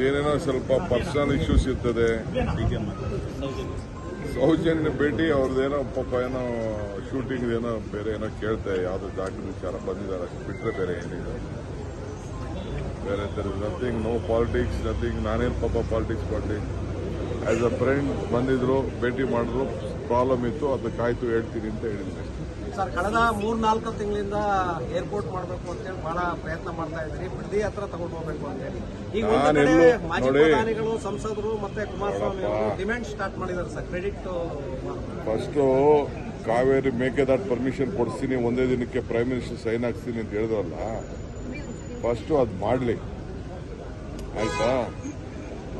ಅದೇನೇನೋ ಸ್ವಲ್ಪ personal issues ಇರ್ತದೆ. ಸೌಜನ್ಯ ಭೇಟಿ, ಅವ್ರದ್ದೇನೋ ಪಾಪ ಏನೋ ಶೂಟಿಂಗ್ ಏನೋ ಬೇರೆ ಏನೋ ಕೇಳ್ತೆ ಯಾವ್ದು ಜಾಗದ ವಿಚಾರ ಬಂದಿದ್ದಾರೆ, ಅಷ್ಟು ಬಿಟ್ರೆ ಬೇರೆ ಏನಿದೆ ಬೇರೆ ಥರ ನಥಿಂಗ್ ನೋ ಪಾಲಿಟಿಕ್ಸ್ ನಥಿಂಗ್ ನಾನೇನು ಪಾಪ ಪಾಲಿಟಿಕ್ಸ್ ಮಾಡಿ ಆ್ಯಸ್ ಅ ಫ್ರೆಂಡ್ ಬಂದಿದ್ರು, ಭೇಟಿ ಮಾಡಿದ್ರು ಪ್ರಾಬ್ಲಮ್ ಇತ್ತು, ಅದಕ್ಕಾಯ್ತು ಹೇಳ್ತೀನಿ ಅಂತ ಹೇಳಿದ್ದೆ. ಸರ್ ಕಳೆದ ಮೂರ್ ನಾಲ್ಕು ತಿಂಗಳಿಂದ ಏರ್ಪೋರ್ಟ್ ಮಾಡಬೇಕು ಅಂತೇಳಿ ಬಹಳ ಪ್ರಯತ್ನ ಮಾಡ್ತಾ ಇದ್ರಿ ಪ್ರತಿ ಹತ್ರ ತಗೊಂಡು ಹೋಗ್ಬೇಕು ಅಂತೇಳಿ ಈಗ ಒಂದು ಕಡೆ ಮಾಜಿ. ಪ್ರಧಾನಿಗಳು ಸಂಸದರು ಮತ್ತೆ ಕುಮಾರಸ್ವಾಮಿ ಅವರು ಡಿಮ್ಯಾಂಡ್ ಸ್ಟಾರ್ಟ್ ಮಾಡಿದ್ದಾರೆ sir credit first Cauvery Mekedatu permission ಕೊಡಿಸ್ತೀನಿ ಒಂದೇ ದಿನಕ್ಕೆ ಪ್ರೈಮ್ ಮಿನಿಸ್ಟರ್ ಸೈನ್ ಹಾಕ್ಸ್ತೀನಿ ಅಂತ ಹೇಳಿದ್ರಲ್ಲ? ಫಸ್ಟು ಅದು ಮಾಡಲಿ. ಆಯ್ತಾ?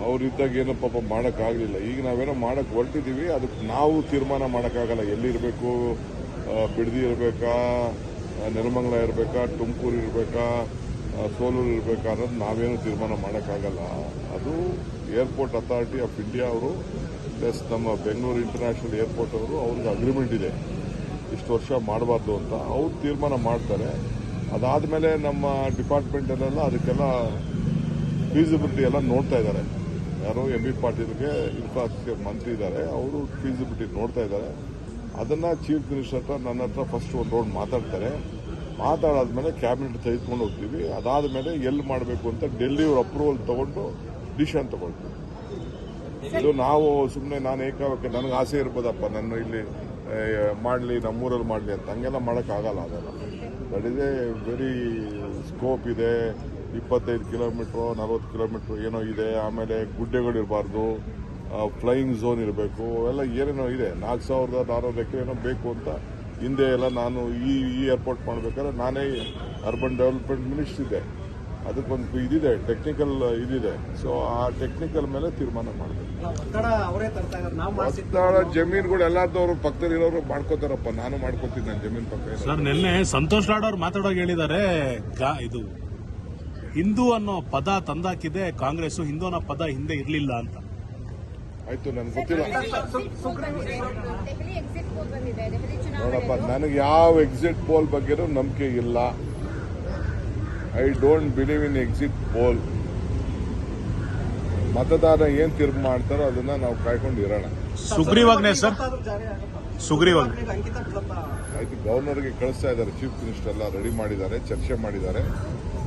ಅವರಿದ್ದಾಗ ಏನೋ ಪಾಪ ಮಾಡೋಕ್ಕಾಗಲಿಲ್ಲ. ಈಗ ನಾವೇನೋ ಮಾಡಕ್ಕೆ ಹೊರಟಿದ್ದೀವಿ ಅದಕ್ಕೆ ನಾವು ತೀರ್ಮಾನ ಮಾಡೋಕ್ಕಾಗಲ್ಲ. ಎಲ್ಲಿರಬೇಕು ಬಿಡದಿ ಇರಬೇಕಾ ನೆಲಮಂಗಲ ಇರಬೇಕಾ, ತುಮಕೂರು ಇರಬೇಕಾ ಸೋಲೂರು ಇರಬೇಕಾ ಅನ್ನೋದು ನಾವೇನು ತೀರ್ಮಾನ ಮಾಡೋಕ್ಕಾಗಲ್ಲ. ಅದು ಏರ್ಪೋರ್ಟ್ ಅಥಾರಿಟಿ ಆಫ್ ಇಂಡಿಯಾ ಅವರು ಪ್ಲಸ್ ನಮ್ಮ ಬೆಂಗಳೂರು ಇಂಟರ್ನ್ಯಾಷನಲ್ ಏರ್ಪೋರ್ಟ್ ಅವರು, ಅವ್ರಿಗೆ ಅಗ್ರಿಮೆಂಟ್ ಇದೆ. ಇಷ್ಟು ವರ್ಷ ಮಾಡಬಾರ್ದು ಅಂತ ಅವ್ರು ತೀರ್ಮಾನ ಮಾಡ್ತಾರೆ. ಅದಾದಮೇಲೆ ನಮ್ಮ ಡಿಪಾರ್ಟ್ಮೆಂಟಲ್ಲೆಲ್ಲ ಅದಕ್ಕೆಲ್ಲ ಫೀಸಿಬಿಲಿಟಿ ಎಲ್ಲ ನೋಡ್ತಾ ಇದ್ದಾರೆ. ಯಾರೋ ಎಂ ಬಿ ಪಾಟೀಲ್ಗೆ ಇನ್ಫ್ರಾಸ್ಟ್ರಕ್ಚರ್ ಮಂತ್ರಿ ಇದ್ದಾರೆ, ಅವರು ಫೀಸಿಬಿಲಿಟಿ ನೋಡ್ತಾ ಇದ್ದಾರೆ. ಅದನ್ನ ಚೀಫ್ ಮಿನಿಸ್ಟರ್ ಹತ್ರ ನನ್ನ ಹತ್ರ ಫಸ್ಟ್ ಒಂದು ರೌಂಡ್ ಮಾತಾಡ್ತಾರೆ. ಮಾತಾಡಾದ್ಮೇಲೆ ಕ್ಯಾಬಿನೆಟ್ ತೆಗೆದುಕೊಂಡು ಹೋಗ್ತೀವಿ. ಅದಾದ್ಮೇಲೆ ಎಲ್ಲಿ ಮಾಡಬೇಕು ಅಂತ ಡೆಲ್ಲಿ ಅವ್ರ ಅಪ್ರೂವಲ್ ತಗೊಂಡು ಡಿಸಿಷನ್ ತಗೊಳ್ತೀವಿ. ಇದು ನಾವು ಸುಮ್ಮನೆ ನಾನು ಏಕಾವಕ್ಕೆ ನನಗೆ ಆಸೆ ಇರ್ಬೋದಪ್ಪ. ನನ್ನ ಇಲ್ಲಿ ಮಾಡಲಿ ನಮ್ಮೂರಲ್ಲಿ ಮಾಡಲಿ ಅಂತ. ಹಂಗೆಲ್ಲ ಮಾಡೋಕ್ಕಾಗಲ್ಲ ಅದೆಲ್ಲ. That is a very scope ಇದೆ. ಇಪ್ಪತ್ತೈದು ಕಿಲೋಮೀಟ್ರು ನಲ್ವತ್ತು ಕಿಲೋಮೀಟ್ರು ಏನೋ ಇದೆ. ಆಮೇಲೆ ಗುಡ್ಡೆಗಳು ಇರಬಾರ್ದು ಫ್ಲೈಯಿಂಗ್ ಝೋನ್ ಇರಬೇಕು ಎಲ್ಲ ಏನೇನೋ ಇದೆ. ನಾಲ್ಕು ಸಾವಿರದ ನಾನ್ನೂರು ಎಕರೆ ಏನೋ ಬೇಕು ಅಂತ ಹಿಂದೆ ಎಲ್ಲ ನಾನು ಈ ಈ ಏರ್ಪೋರ್ಟ್ ಮಾಡಬೇಕಾದ್ರೆ ನಾನೇ ಅರ್ಬನ್ ಡೆವಲಪ್ಮೆಂಟ್ ಮಿನಿಸ್ಟರ್ ಇದೆ ಅದಕ್ಕೊಂದು ಇದಿದೆ ಟೆಕ್ನಿಕಲ್ ಇದಿದೆ. ಸೊ ಆ ಟೆಕ್ನಿಕಲ್ ಮೇಲೆ ತೀರ್ಮಾನ ಮಾಡಬೇಕು. ಒತ್ತಡ ಜಮೀನುಗಳು ಎಲ್ಲಾದವರು ಪಕ್ಕದಲ್ಲಿ ಇರೋರು ಮಾಡ್ಕೋತಾರಪ್ಪ. ನಾನು ಮಾಡ್ಕೋತೀನಿ ನನ್ನ ಜಮೀನ್ ಪಕ್ಕ ಸರ್ ನಿನ್ನೆ ಸಂತೋಷ್ ಲಾಡ್ ಅವ್ರು ಮಾತಾಡೋಕೆ ಹೇಳಿದ್ದಾರೆ ಇದು ಹಿಂದೂ ಅನ್ನೋ ಪದ ತಂದಾಕಿದೆ ಕಾಂಗ್ರೆಸ್ ಹಿಂದೂ ಅನ್ನೋ ಪದ ಹಿಂದೆ ಇರಲಿಲ್ಲ ಅಂತ. ಆಯ್ತು ನನ್ಗೆ ಗೊತ್ತಿಲ್ಲ. ದೆಹಲಿ ಎಕ್ಸಿಟ್ ಪೋಲ್ ಬಂದಿದೆ. ದೆಹಲಿ ನೋಡಪ್ಪ ನನಗೆ ಯಾವ ಎಕ್ಸಿಟ್ ಪೋಲ್ ಬಗ್ಗೆನೂ ನಂಬಿಕೆ ಇಲ್ಲ. I don't believe in exit poll ಮತದಾರ ಏನ್ ತೀರ್ಪು ಮಾಡ್ತಾರೋ ಅದನ್ನ ನಾವು ಕಾಯ್ಕೊಂಡು ಇರೋಣ. ಸುಗ್ರೀವಾಜ್ಞೆ ಸರ್. ಸುಗ್ರೀವಾಜ್ಞೆ. ಆಯ್ತು ಗವರ್ನರ್ಗೆ ಕಳಿಸ್ತಾ ಇದ್ದಾರೆ. ಚೀಫ್ ಮಿನಿಸ್ಟರ್ ಎಲ್ಲ ರೆಡಿ ಮಾಡಿದ್ದಾರೆ ಚರ್ಚೆ ಮಾಡಿದ್ದಾರೆ.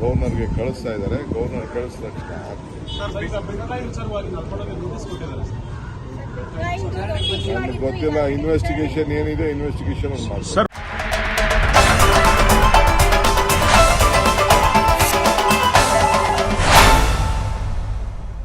ಗವರ್ನರ್ಗೆ ಕಳಿಸ್ತಾ ಇದ್ದಾರೆ. ಗವರ್ನರ್ ಕಳಿಸಿದ ತಕ್ಷಣ ಗೊತ್ತಿಲ್ಲ ಇನ್ವೆಸ್ಟಿಗೇಷನ್ ಏನಿದೆ ಇನ್ವೆಸ್ಟಿಗೇಷನ್ ಮಾಡ್ತಾರೆ ಸರ್